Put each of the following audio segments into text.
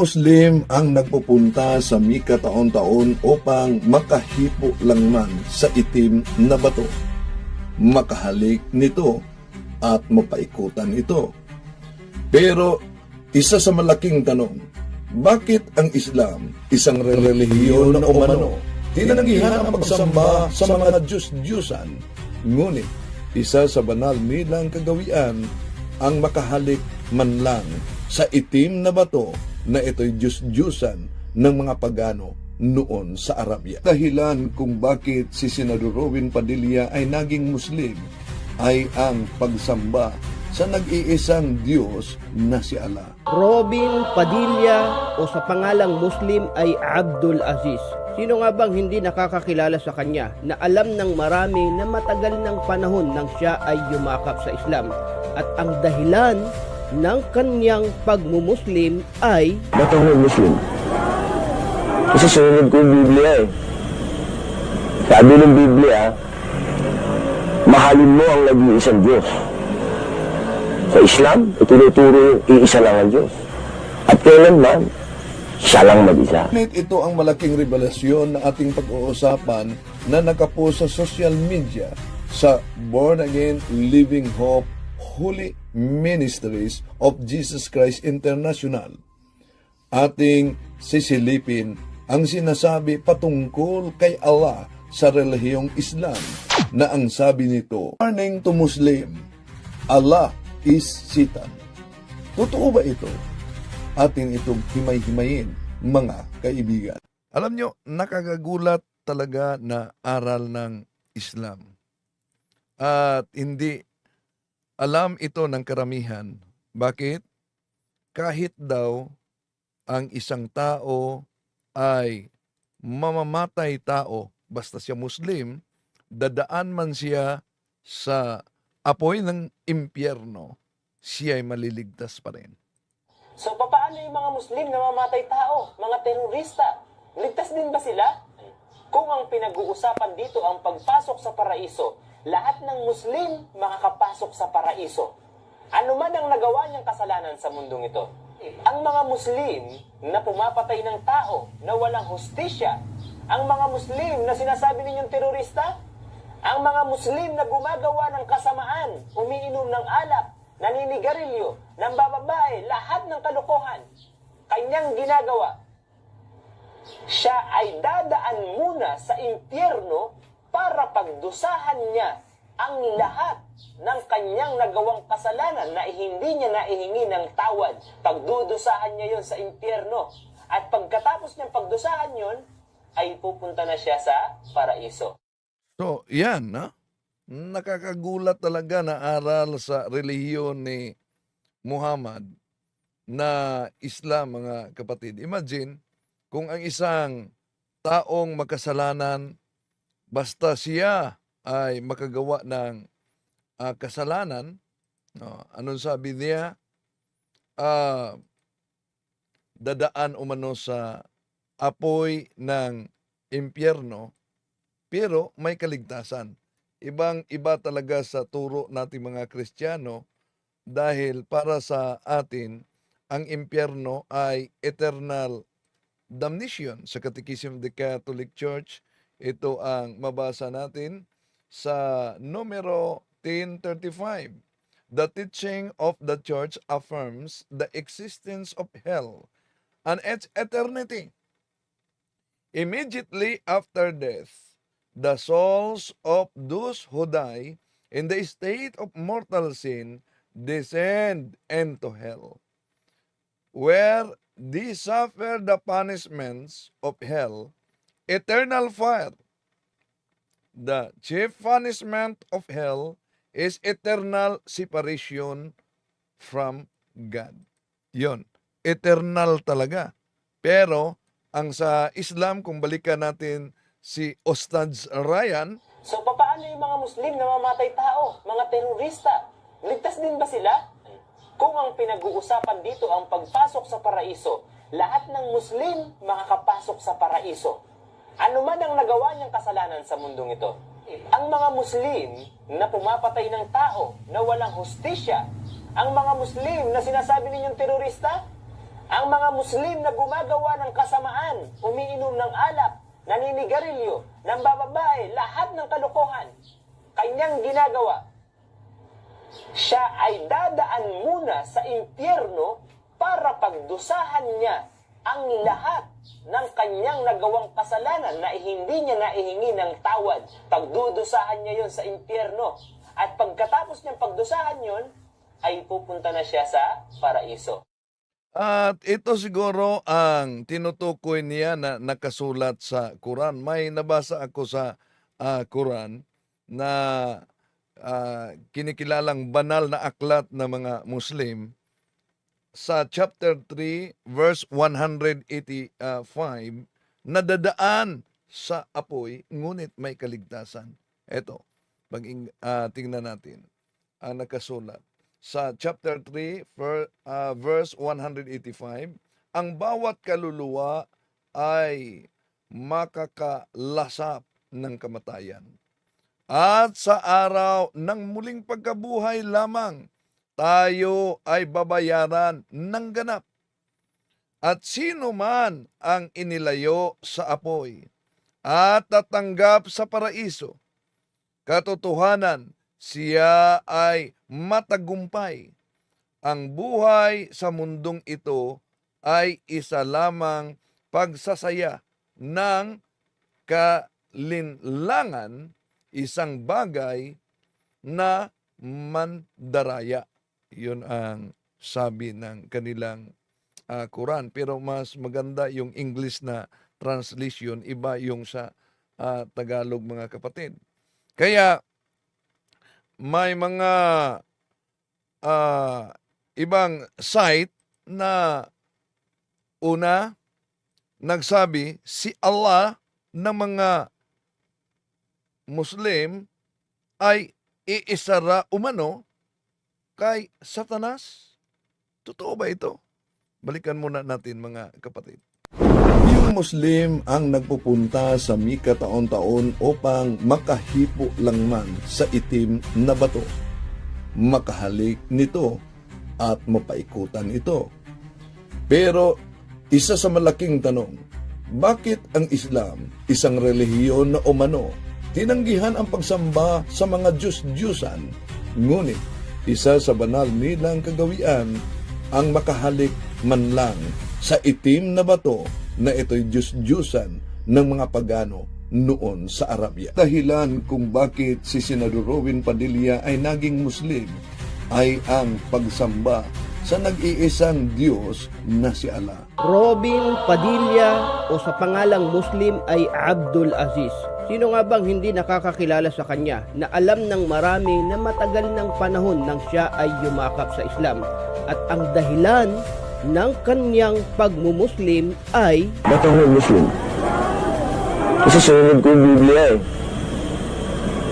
Muslim ang nagpupunta sa Mika taon-taon upang makahipo lang man sa itim na bato, makahalik nito at mapaikutan ito. Pero isa sa malaking tanong, bakit ang Islam, isang relihiyon na umano, tinanggihan ang pagsamba sa mga Diyos-Diyusan, ngunit isa sa banal nilang kagawian ang makahalik man lang sa itim na bato na ito'y Diyos-Diyusan ng mga pagano noon sa Arabia. Dahilan kung bakit si Senador Robin Padilla ay naging Muslim ay ang pagsamba sa nag-iisang Diyos na si Allah. Robin Padilla o sa pangalang Muslim ay Abdul Aziz. Sino nga bang hindi nakakakilala sa kanya na alam ng marami na matagal ng panahon nang siya ay yumakap sa Islam at ang dahilan ng kanyang pagmumuslim ay Ba't ako Muslim? Kasi sunod ko yung Biblia eh. Sabi ng Biblia, mahalin mo ang nag-iisang Diyos. Sa Islam, itinuturo yung iisa lang ang Diyos. At kailanman, siya lang mag-isa. Ngunit ito ang malaking revelasyon na ating pag-uusapan na nakapost sa social media sa Born Again Living Hope Holy Ministries of Jesus Christ International. Ating sisilipin ang sinasabi patungkol kay Allah sa relihiyong Islam na ang sabi nito, Warning to Muslim, Allah is Satan. Totoo ba ito? atin itong himay-himayin, mga kaibigan. Alam nyo, nakagagulat talaga na aral ng Islam. At hindi alam ito ng karamihan. Bakit? Kahit daw ang isang tao ay mamamatay tao, basta siya Muslim, dadaan man siya sa apoy ng impyerno, siya ay maliligtas pa rin. So paano yung mga Muslim na mamatay tao, mga terorista? Ligtas din ba sila? Kung ang pinag-uusapan dito ang pagpasok sa paraiso, lahat ng Muslim makakapasok sa paraiso. Ano man ang nagawa niyang kasalanan sa mundong ito. Ang mga Muslim na pumapatay ng tao na walang hustisya, ang mga Muslim na sinasabi ninyong terorista, ang mga Muslim na gumagawa ng kasamaan, umiinom ng alak, naninigarilyo, ng bababae, lahat ng kalokohan, kanyang ginagawa. Siya ay dadaan muna sa impyerno para pagdusahan niya ang lahat ng kanyang nagawang kasalanan na hindi niya naihingi ng tawad. Pagdudusahan niya yon sa impyerno. At pagkatapos niyang pagdusahan yon, ay pupunta na siya sa paraiso. So, yan, na? Nakakagulat talaga na aral sa relihiyon ni Muhammad na Islam, mga kapatid. Imagine, kung ang isang taong makasalanan, basta siya ay makagawa ng ah, kasalanan, no, anong sabi niya? Ah, dadaan umano sa apoy ng impyerno, pero may kaligtasan. Ibang iba talaga sa turo nating mga Kristiyano dahil para sa atin, ang impyerno ay eternal damnation. Sa Catechism of the Catholic Church, ito ang mabasa natin sa numero 1035. The teaching of the church affirms the existence of hell and its eternity. Immediately after death, the souls of those who die in the state of mortal sin descend into hell, where they suffer the punishments of hell, eternal fire. The chief punishment of hell is eternal separation from God. Yon, eternal talaga. Pero ang sa Islam, kung balikan natin si Ostaz Ryan, So paano yung mga Muslim na mamatay tao, mga terorista? Ligtas din ba sila? Kung ang pinag-uusapan dito ang pagpasok sa paraiso, lahat ng Muslim makakapasok sa paraiso. Ano man ang nagawa niyang kasalanan sa mundong ito. Ang mga Muslim na pumapatay ng tao na walang hustisya, ang mga Muslim na sinasabi ninyong terorista, Ang mga Muslim na gumagawa ng kasamaan, umiinom ng alak, naninigarilyo, nambababae, lahat ng kalokohan, kanyang ginagawa. Siya ay dadaan muna sa impyerno para pagdusahan niya ang lahat ng kanyang nagawang kasalanan na hindi niya naihingi ng tawad. Pagdudusahan niya yon sa impyerno. At pagkatapos niyang pagdusahan yon, ay pupunta na siya sa paraiso. At ito siguro ang tinutukoy niya na nakasulat sa Quran. May nabasa ako sa ah, Quran na ah, kinikilalang banal na aklat ng mga Muslim sa chapter 3 verse 185 na dadaan sa apoy ngunit may kaligtasan. Ito, pag tingnan natin ang nakasulat sa chapter 3 ver- ah, verse 185 ang bawat kaluluwa ay makakalasap ng kamatayan at sa araw ng muling pagkabuhay lamang tayo ay babayaran ng ganap at sino man ang inilayo sa apoy at tatanggap sa paraiso katotohanan siya ay matagumpay. Ang buhay sa mundong ito ay isa lamang pagsasaya ng kalinlangan, isang bagay na mandaraya. Yun ang sabi ng kanilang ah, Quran. Pero mas maganda yung English na translation, iba yung sa ah, Tagalog mga kapatid. Kaya may mga ah, ibang site na una nagsabi si Allah ng mga Muslim ay iisara umano kay Satanas. Totoo ba ito? Balikan muna natin mga kapatid. Yung Muslim ang nagpupunta sa Mika taon-taon upang makahipo lang man sa itim na bato. Makahalik nito at mapaikutan ito. Pero isa sa malaking tanong, bakit ang Islam, isang relihiyon na umano, tinanggihan ang pagsamba sa mga Diyos-Diyusan, ngunit isa sa banal nilang kagawian ang makahalik man lang sa itim na bato na ito'y Diyos-Diyusan ng mga pagano noon sa Arabia. Dahilan kung bakit si Senador Robin Padilla ay naging Muslim ay ang pagsamba sa nag-iisang Diyos na si Allah. Robin Padilla o sa pangalang Muslim ay Abdul Aziz. Sino nga bang hindi nakakakilala sa kanya na alam ng marami na matagal ng panahon nang siya ay yumakap sa Islam at ang dahilan ng kanyang pagmumuslim ay Ba't ako Muslim? Kasi sunod ko yung Biblia eh.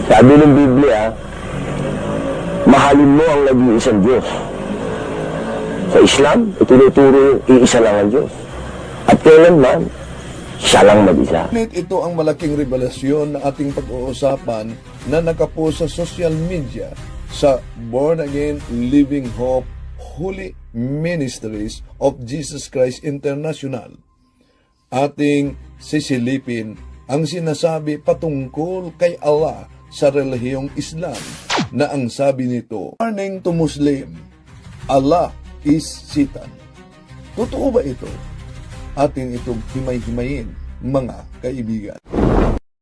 Sabi ng Biblia, mahalin mo ang nag-iisang Diyos. Sa Islam, itinuturo iisa lang ang Diyos. At kailanman, siya lang mag-isa. Ito ang malaking revelasyon na ating pag-uusapan na nakapost sa social media sa Born Again Living Hope Holy Ministries of Jesus Christ International. Ating sisilipin ang sinasabi patungkol kay Allah sa relihiyong Islam na ang sabi nito, Warning to Muslim, Allah is Satan. Totoo ba ito? Atin itong himay-himayin, mga kaibigan.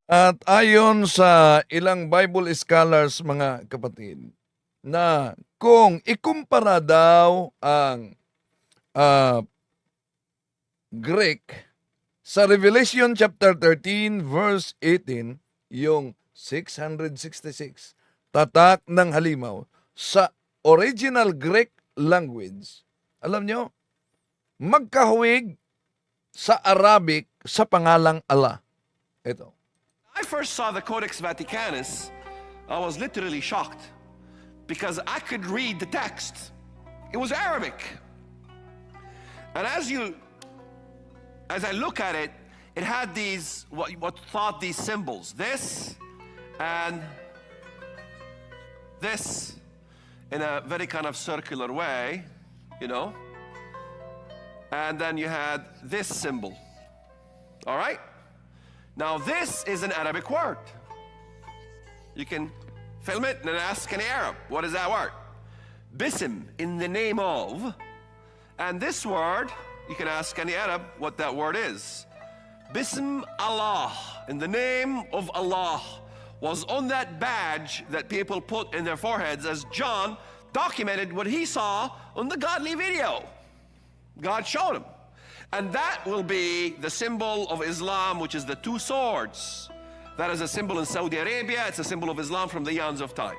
At ayon sa ilang Bible scholars, mga kapatid, na kung ikumpara daw ang ah, Greek sa Revelation chapter 13 verse 18, yung 666, tatak ng halimaw sa original Greek language. Alam nyo, magkahuwig sa Arabic sa pangalang Allah. Ito. I first saw the Codex Vaticanus, I was literally shocked because I could read the text. It was Arabic. And as you as I look at it, it had these what what thought these symbols. This and this in a very kind of circular way, you know. And then you had this symbol. All right? Now, this is an Arabic word. You can film it and ask any Arab, what is that word? Bism, in the name of. And this word, you can ask any Arab what that word is. Bism Allah, in the name of Allah, was on that badge that people put in their foreheads as John documented what he saw on the godly video. God showed him. And that will be the symbol of Islam, which is the two swords. That is a symbol in Saudi Arabia. It's a symbol of Islam from the eons of time.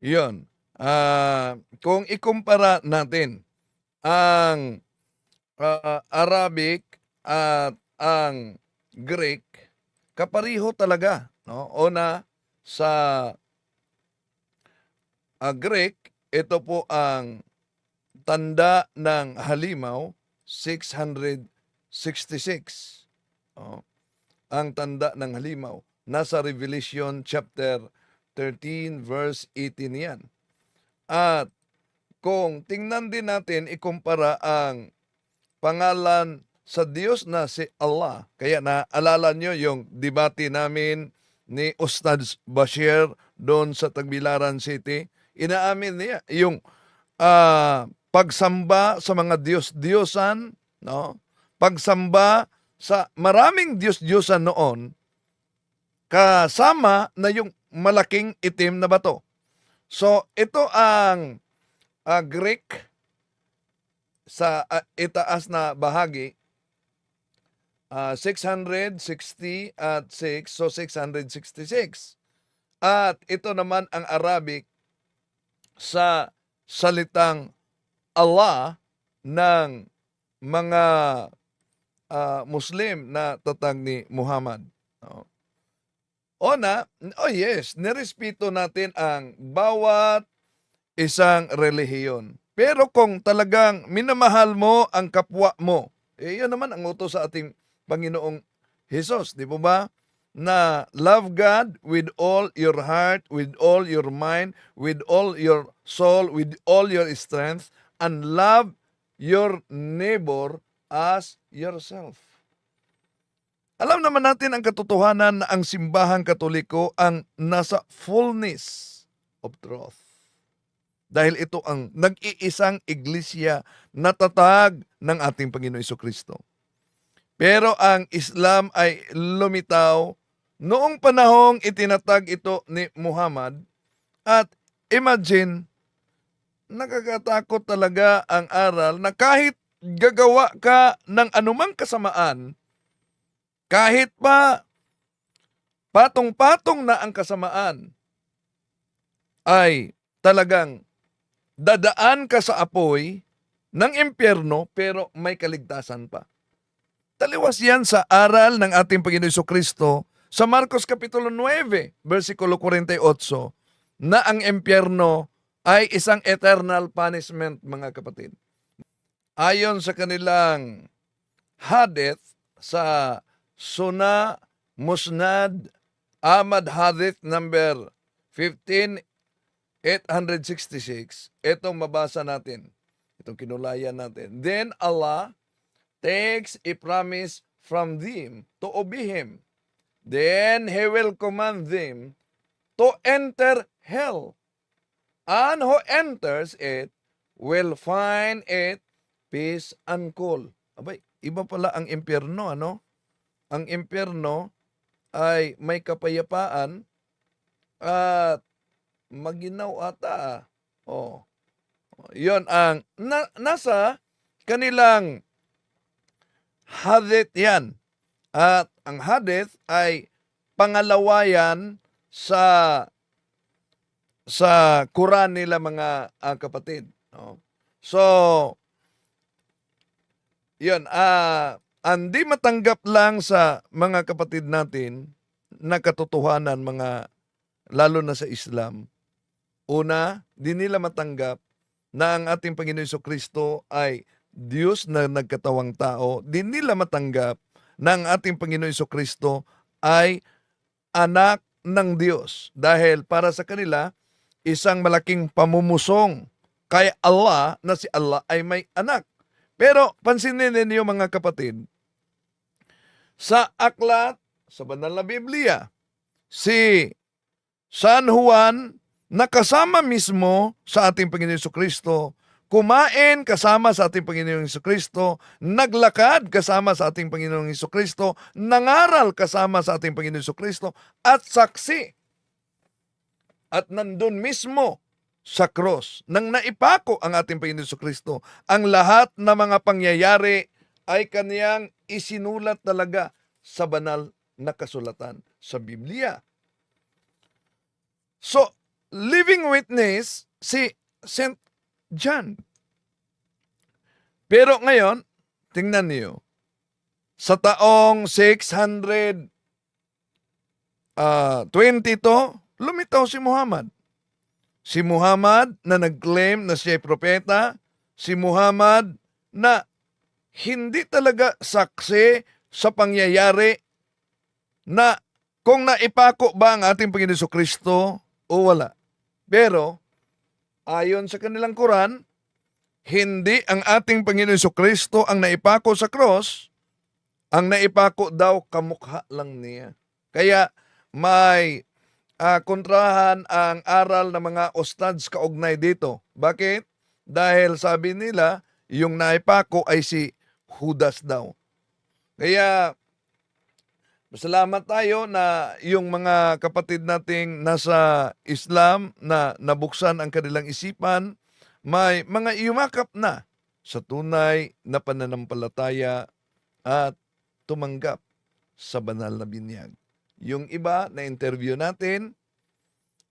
Yun. Ah, kung ikumpara natin ang ah, Arabic at ang Greek, kapariho talaga. No? Una, sa ah, Greek, ito po ang tanda ng halimaw, 666. Oh. Ang tanda ng halimaw. Nasa Revelation chapter 13 verse 18 yan. At kung tingnan din natin, ikumpara ang pangalan sa Diyos na si Allah. Kaya naalala nyo yung debate namin ni Ustad Bashir doon sa Tagbilaran City. Inaamin niya yung ah, pagsamba sa mga Diyos-Diyosan, no? pagsamba sa maraming Diyos-Diyosan noon, kasama na yung malaking itim na bato. So, ito ang ah, Greek sa ah, itaas na bahagi. ah, 660 at 6, so 666. At ito naman ang Arabic sa salitang Allah ng mga ah, Muslim na tatag ni Muhammad. No? Ona, oh yes, nirespeto natin ang bawat isang relihiyon. Pero kung talagang minamahal mo ang kapwa mo, eh yun naman ang utos sa ating Panginoong Hesus, di po ba? Na love God with all your heart, with all your mind, with all your soul, with all your strength, and love your neighbor as yourself. Alam naman natin ang katotohanan na ang simbahang katoliko ang nasa fullness of truth. Dahil ito ang nag-iisang iglesia na tatag ng ating Panginoon Iso Kristo. Pero ang Islam ay lumitaw noong panahong itinatag ito ni Muhammad at imagine, nakakatakot talaga ang aral na kahit gagawa ka ng anumang kasamaan, kahit pa patong-patong na ang kasamaan, ay talagang dadaan ka sa apoy ng impyerno pero may kaligtasan pa. Taliwas yan sa aral ng ating Panginoon Kristo sa Marcos Kapitulo 9, versikulo 48, na ang impyerno ay isang eternal punishment, mga kapatid. Ayon sa kanilang hadith sa Suna Musnad Ahmad Hadith number 15866. Itong mabasa natin. Itong kinulayan natin. Then Allah takes a promise from them to obey him. Then he will command them to enter hell. And who enters it will find it peace and cool. Abay, iba pala ang impyerno, ano? Ang impyerno ay may kapayapaan at maginaw ata. Oh. Yon ang na, nasa kanilang hadith yan. At ang hadith ay pangalawa yan sa sa Quran nila mga ah, kapatid. No? So, yun, ah, hindi matanggap lang sa mga kapatid natin na katotohanan mga lalo na sa Islam. Una, di nila matanggap na ang ating Panginoon Hesus Kristo ay Diyos na nagkatawang tao. Di nila matanggap na ang ating Panginoon Hesus Kristo ay anak ng Diyos. Dahil para sa kanila, isang malaking pamumusong kay Allah na si Allah ay may anak. Pero pansinin ninyo mga kapatid, sa aklat, sa banal na Biblia, si San Juan nakasama mismo sa ating Panginoon Hesus Kristo, kumain kasama sa ating Panginoong Hesus Kristo, naglakad kasama sa ating Panginoong Hesus Kristo, nangaral kasama sa ating Panginoong Hesus Kristo, at saksi. At nandun mismo sa cross, nang naipako ang ating Panginoon Kristo, ang lahat ng mga pangyayari ay kaniyang isinulat talaga sa banal na kasulatan sa Biblia. So, living witness si St. John. Pero ngayon, tingnan niyo, sa taong 600 ah, 22, lumitaw si Muhammad. Si Muhammad na nag-claim na siya propeta, si Muhammad na hindi talaga saksi sa pangyayari na kung naipako ba ang ating Panginoon Kristo o wala. Pero, ayon sa kanilang Quran, hindi ang ating Panginoon Kristo ang naipako sa cross, ang naipako daw kamukha lang niya. Kaya may ah, kontrahan ang aral ng mga ostads kaugnay dito. Bakit? Dahil sabi nila, yung naipako ay si Judas daw. Kaya Masalamat tayo na yung mga kapatid nating nasa Islam na nabuksan ang kanilang isipan, may mga yumakap na sa tunay na pananampalataya at tumanggap sa banal na binyag. Yung iba na interview natin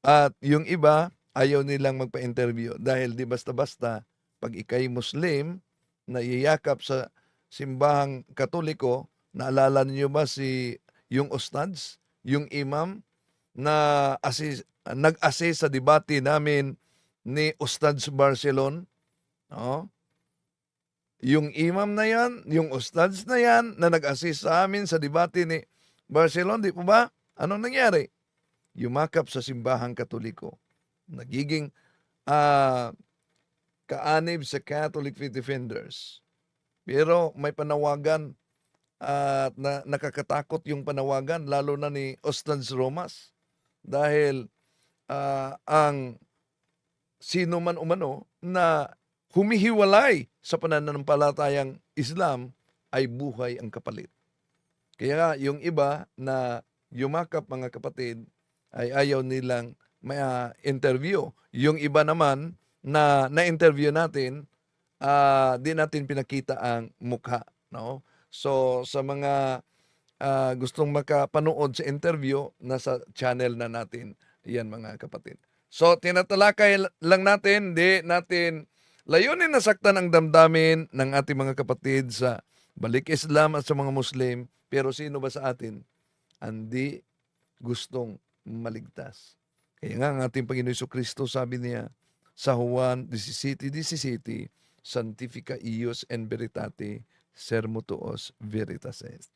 at yung iba ayaw nilang magpa-interview dahil di basta-basta pag ikay Muslim na iyakap sa simbahang Katoliko, naalala niyo ba si yung ustads, yung imam na assist, nag-assist sa debate namin ni Ustads Barcelon. No? Yung imam na yan, yung ustads na yan na nag-assist sa amin sa debate ni Barcelon, di po ba? Anong nangyari? Yumakap sa simbahang katoliko. Nagiging ah, kaanib sa Catholic Defenders. Pero may panawagan at na, nakakatakot yung panawagan lalo na ni Ostans Romas dahil ah, ang sino man umano na humihiwalay sa pananampalatayang Islam ay buhay ang kapalit. Kaya yung iba na yumakap mga kapatid ay ayaw nilang may ah, interview. Yung iba naman na na-interview natin, ah, di natin pinakita ang mukha. No? So sa mga ah, gustong makapanood sa interview, nasa channel na natin yan mga kapatid. So tinatalakay lang natin, di natin layunin na saktan ang damdamin ng ating mga kapatid sa balik Islam at sa mga Muslim. Pero sino ba sa atin hindi gustong maligtas? Kaya nga ang ating Panginoon Hesus Kristo sabi niya sa Juan 17, 17, Santifica ius en veritate, sermo tuos veritates.